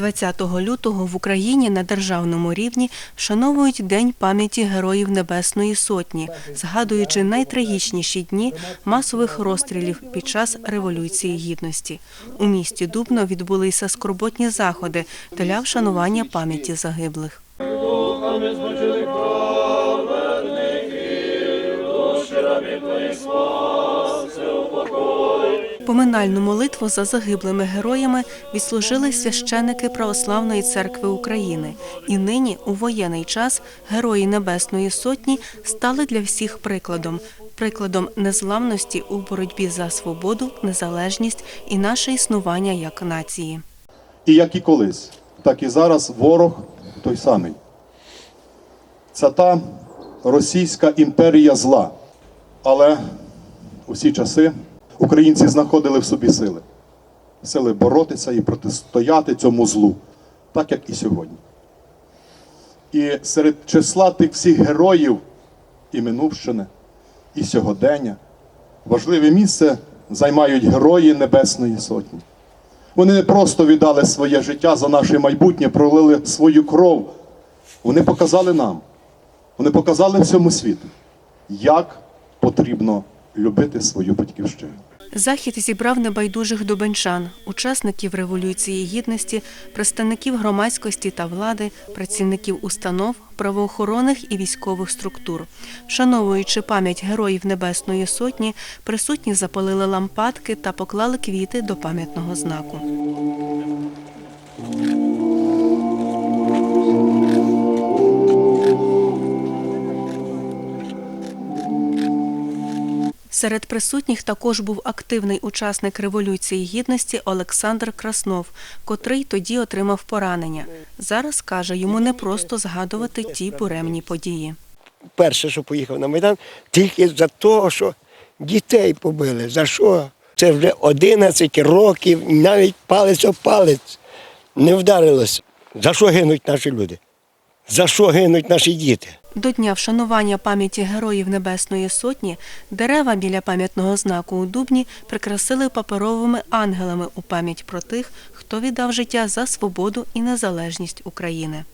20 лютого в Україні на державному рівні вшановують День пам'яті Героїв Небесної Сотні, згадуючи найтрагічніші дні масових розстрілів під час Революції Гідності. У місті Дубно відбулися скорботні заходи для вшанування пам'яті загиблих. Духами Поминальну молитву за загиблими героями відслужили священики Православної церкви України. І нині, у воєнний час, герої Небесної Сотні стали для всіх прикладом. Прикладом незламності у боротьбі за свободу, незалежність і наше існування як нації. І як і колись, так і зараз ворог той самий. Це та російська імперія зла. Але у всі часи українці знаходили в собі сили. Сили боротися і протистояти цьому злу, так як і сьогодні. І серед числа тих всіх героїв і минувщини, і сьогодення важливе місце займають герої Небесної Сотні. Вони не просто віддали своє життя за наше майбутнє, пролили свою кров. Вони показали нам, вони показали всьому світу, як потрібно любити свою батьківщину. Захід зібрав небайдужих дубенчан, учасників Революції Гідності, представників громадськості та влади, працівників установ, правоохоронних і військових структур. Вшановуючи пам'ять героїв Небесної Сотні, присутні запалили лампадки та поклали квіти до пам'ятного знаку. Серед присутніх також був активний учасник Революції Гідності Олександр Краснов, котрий тоді отримав поранення. Зараз каже, йому не просто згадувати ті буремні події. перше, що поїхав на Майдан, тільки за те, що дітей побили. За що? Це вже 11 років, навіть палець об палець не вдарилось. За що гинуть наші люди? За що гинуть наші діти? До дня вшанування пам'яті героїв Небесної Сотні дерева біля пам'ятного знаку у Дубні прикрасили паперовими ангелами у пам'ять про тих, хто віддав життя за свободу і незалежність України.